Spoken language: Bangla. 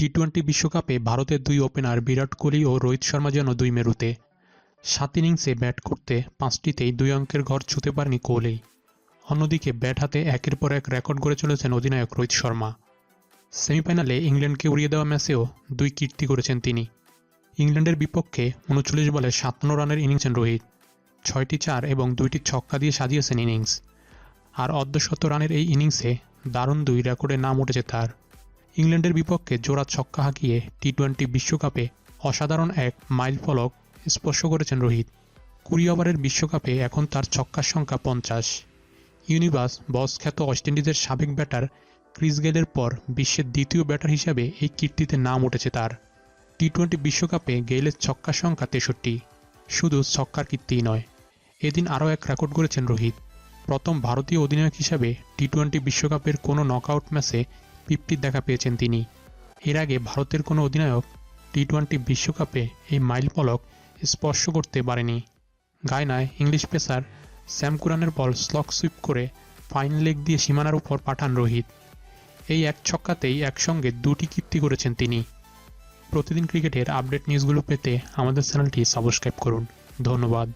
টি টোয়েন্টি বিশ্বকাপে ভারতের দুই ওপেনার বিরাট কোহলি ও রোহিত শর্মা যেন দুই মেরুতে। সাত ইনিংসে ব্যাট করতে পাঁচটিতেই দুই অঙ্কের ঘর ছুঁতে পারেনি কোহলি। অন্যদিকে ব্যাট হাতে একের পর এক রেকর্ড গড়ে চলেছেন অধিনায়ক রোহিত শর্মা। সেমিফাইনালে ইংল্যান্ডকে উড়িয়ে দেওয়া ম্যাচেও দুই কীর্তি করেছেন তিনি। ইংল্যান্ডের বিপক্ষে উনচল্লিশ বলে সাতান্ন রানের ইনিংসেন রোহিত। ছয়টি চার এবং দুইটি ছক্কা দিয়ে সাজিয়েছেন ইনিংস আর অর্ধশত রানের এই ইনিংসে দারুণ দুই রেকর্ডে নাম উঠেছে তার। ইংল্যান্ডের বিপক্ষে জোড়া ছক্কা হাঁকিয়ে টি টোয়েন্টি বিশ্বকাপে অসাধারণ এক মাইল ফলক স্পর্শ করেছেন রোহিত। কুড়ি ওভারের বিশ্বকাপে এখন তার ছক্কার সংখ্যা পঞ্চাশ। ইউনিভার্স বস খ্যাত ওয়েস্ট ইন্ডিজের সাবেক ব্যাটার ক্রিস গেলের পর বিশ্বের দ্বিতীয় ব্যাটার হিসাবে এই কীর্তিতে নাম উঠেছে তার। টি টোয়েন্টি বিশ্বকাপে গেইলের ছক্কার সংখ্যা তেষট্টি। শুধু ছক্কার কীর্তিই নয়, এদিন আরও এক রেকর্ড করেছেন রোহিত। প্রথম ভারতীয় অধিনায়ক হিসাবে টি টোয়েন্টি বিশ্বকাপের কোনো নকআউট ম্যাচে ফিফটির দেখা পেয়েছেন তিনি। এর আগে ভারতের কোনো অধিনায়ক টি টোয়েন্টি বিশ্বকাপে এই মাইল ফলক স্পর্শ করতে পারেনি। গায়নায় ইংলিশ পেসার স্যাম কুরানের বল স্লক সুইপ করে ফাইন লেগ দিয়ে সীমানার উপর পাঠান রোহিত। এই এক ছক্কাতেই একসঙ্গে দুটি কীর্তি করেছেন তিনি। প্রতিদিন ক্রিকেটের আপডেট নিউজগুলো পেতে আমাদের চ্যানেলটি সাবস্ক্রাইব করুন। ধন্যবাদ।